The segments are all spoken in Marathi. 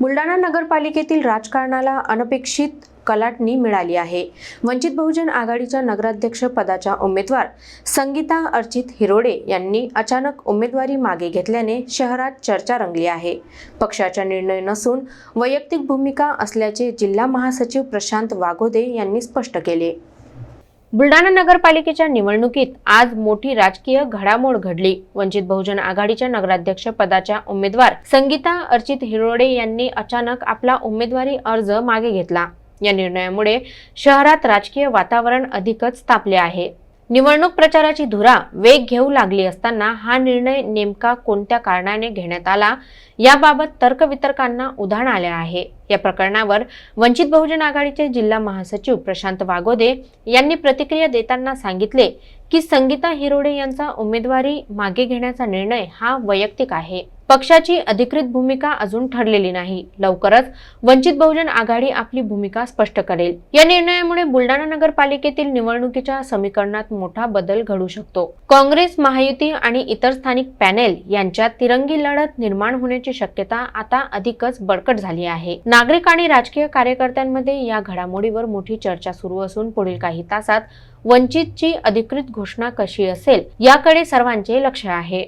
बुलढाणा नगरपालिकेतील राजकारणाला अनपेक्षित कलाटणी मिळाली आहे. वंचित बहुजन आघाडीच्या नगराध्यक्ष पदाच्या उमेदवार संगीता अर्चित हिरोडे यांनी अचानक उमेदवारी मागे घेतल्याने शहरात चर्चा रंगली आहे. पक्षाचा निर्णय नसून वैयक्तिक भूमिका असल्याचे जिल्हा महासचिव प्रशांत वाघोदे यांनी स्पष्ट केले. बुलढाणा नगरपालिकेच्या निवडणुकीत आज मोठी राजकीय घडामोड घडली. वंचित बहुजन आघाडीच्या नगराध्यक्ष पदाच्या उमेदवार संगीता अर्चित हिरोडे यांनी अचानक आपला उमेदवारी अर्ज मागे घेतला. या निर्णयामुळे शहरात राजकीय वातावरण अधिकच तापले आहे. निवडणूक प्रचाराची धुरा वेग घेऊ लागली असताना हा निर्णय नेमका कोणत्या कारणाने घेण्यात आला? याबाबत तर्कवितर्कांना उधाण आले आहे. या प्रकरणावर वंचित बहुजन आघाडीचे जिल्हा महासचिव प्रशांत वागोदे यांनी प्रतिक्रिया देताना सांगितले की संगीता हिरोडे यांचा उमेदवारी मागे घेण्याचा निर्णय हा वैयक्तिक आहे. पक्षाची अधिकृत भूमिका अजून ठरलेली नाही. लवकरच वंचित बहुजन आघाडी आपली भूमिका स्पष्ट करेल. या निर्णयामुळे बुलढाणा नगरपालिकेतील निवडणुकीच्या समीकरणात मोठा बदल घडू शकतो. काँग्रेस महायुती आणि इतर स्थानिक पॅनेल यांच्यात तिरंगी लढत निर्माण होण्याची शक्यता आता अधिकच बळकट झाली आहे. नागरिक आणि राजकीय कार्यकर्त्यांमध्ये या घडामोडीवर मोठी चर्चा सुरू असून पुढील काही तासात वंचितची अधिकृत घोषणा कशी असेल याकडे सर्वांचे लक्ष आहे.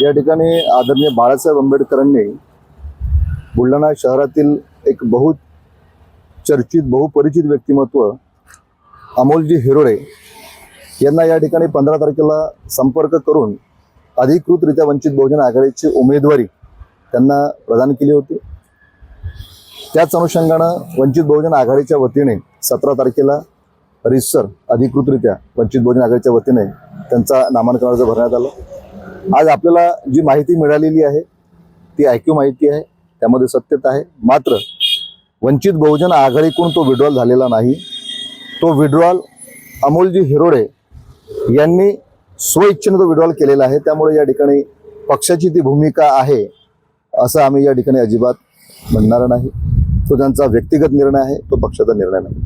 या ठिकाणी आदरणीय बाळासाहेब आंबेडकरांनी बुलढाणा शहरातील एक बहु चर्चित बहुपरिचित व्यक्तिमत्व अमोलजी हिरोळे यांना या ठिकाणी पंधरा तारखेला संपर्क करून अधिकृतरित्या वंचित बहुजन आघाडीची उमेदवारी त्यांना प्रदान केली होती. त्याच अनुषंगानं वंचित बहुजन आघाडीच्या वतीने सतरा तारखेला रिसर अधिकृतरित्या वंचित बहुजन आघाडीच्या वतीने त्यांचा नामांकन अर्ज भरण्यात आला. आज आपल्याला जी माहिती मिळालेली आहे ती ऐक्यू माहिती आहे त्यामध्ये सत्यता आहे. मात्र वंचित बहुजन आघाडीकडून तो विड्रॉल झालेला नाही. तो विड्रॉल अमोलजी हिरोडे यांनी स्वइच्छेने तो विड्रॉल केलेला आहे. त्यामुळे या ठिकाणी पक्षाची ती भूमिका आहे असं आम्ही या ठिकाणी अजिबात म्हणणार नाही. तो त्यांचा व्यक्तिगत निर्णय आहे तो पक्षाचा निर्णय नाही.